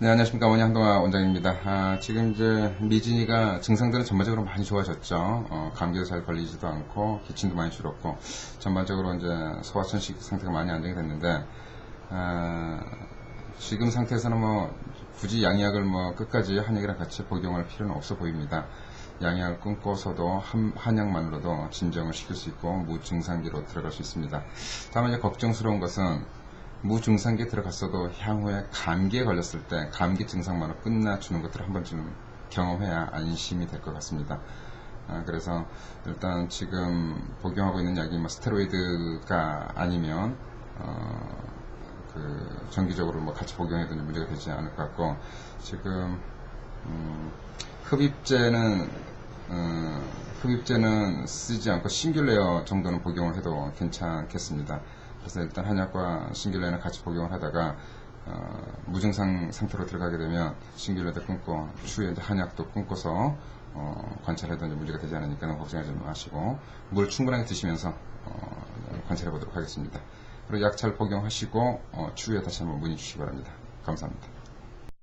네, 안녕하십니까. 원희 한동아 원장입니다. 아, 지금 이제 미진이가 증상들은 전반적으로 많이 좋아졌죠. 어, 감기도 잘 걸리지도 않고, 기침도 많이 줄었고, 전반적으로 이제 소화천식 상태가 많이 안정이 됐는데, 아, 지금 상태에서는 뭐, 굳이 양약을 뭐, 끝까지 한약이랑 같이 복용할 필요는 없어 보입니다. 양약을 끊고서도 한, 한약만으로도 진정을 시킬 수 있고, 무증상기로 들어갈 수 있습니다. 다만 이제 걱정스러운 것은, 무증상기에 들어갔어도 향후에 감기에 걸렸을 때 감기 증상만으로 끝나주는 것들을 한 번쯤 경험해야 안심이 될 것 같습니다. 아, 그래서 일단 지금 복용하고 있는 약이 뭐 스테로이드가 아니면 어, 그 정기적으로 뭐 같이 복용해도 문제가 되지 않을 것 같고 지금 음, 흡입제는 어, 흡입제는 쓰지 않고 싱귤레어 정도는 복용을 해도 괜찮겠습니다. 그래서 일단 한약과 싱귤레어는 같이 복용을 하다가 어, 무증상 상태로 들어가게 되면 싱귤레어도 끊고 추후에 한약도 끊고서 어, 관찰해도 문제가 되지 않으니까 너무 걱정하지 마시고 물 충분하게 드시면서 어, 관찰해 보도록 하겠습니다. 그리고 약 잘 복용하시고 어, 추후에 다시 한번 문의 주시기 바랍니다. 감사합니다.